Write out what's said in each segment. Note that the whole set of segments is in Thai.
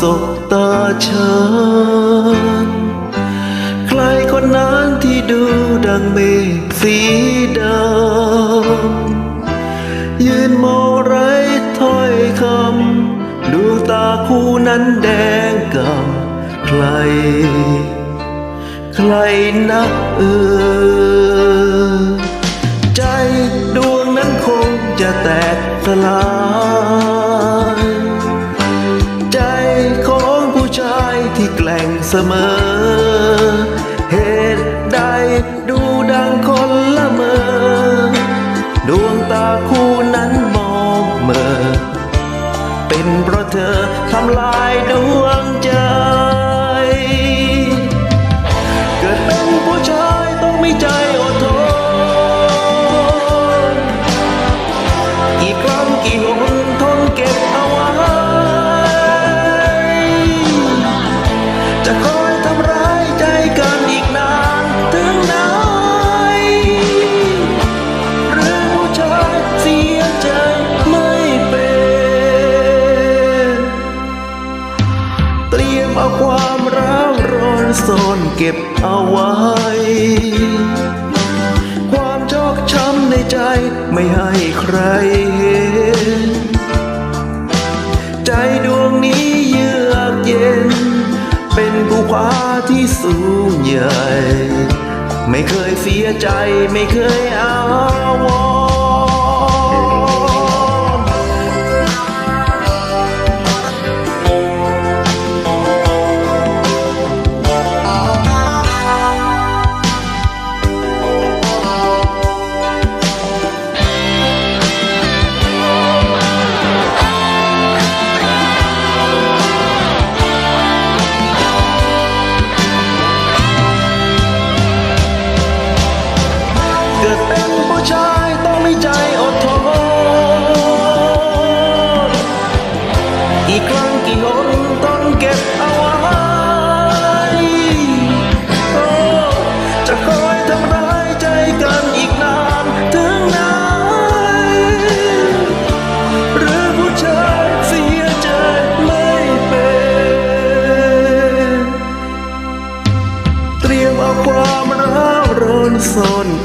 สบตาฉันใครคนนั้นที่ดูดังเมฆสีดำยืนมองไร้ถ้อยคำดวงตาคู่นั้นแดงกำใคร ใครนักเออ ใจดวงนั้นคงจะแตกสลาย ที่แกล่งเสมอ เหตุใดดูดังคนละเมอ ดวงตาคู่นั้นมองเมอ เป็นเพราะเธอทำลายดวงใจ เตรียมเอาความร้าวร้อนซ่อนเก็บเอาไว้ ความชอกช้ำในใจไม่ให้ใครเห็น ใจดวงนี้เยือกเย็น เป็นภูผาที่สูงใหญ่ ไม่เคยเสียใจไม่เคยอาวร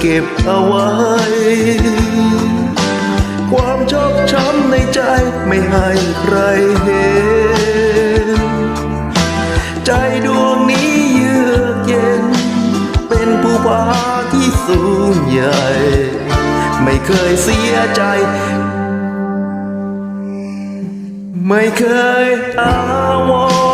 เก็บเอาไว้ ความชอกช้ำในใจไม่ให้ใครเห็น ใจดวงนี้เยือกเย็น เป็นผู้พาที่สูงใหญ่ ไม่เคยเสียใจ ไม่เคยอาวร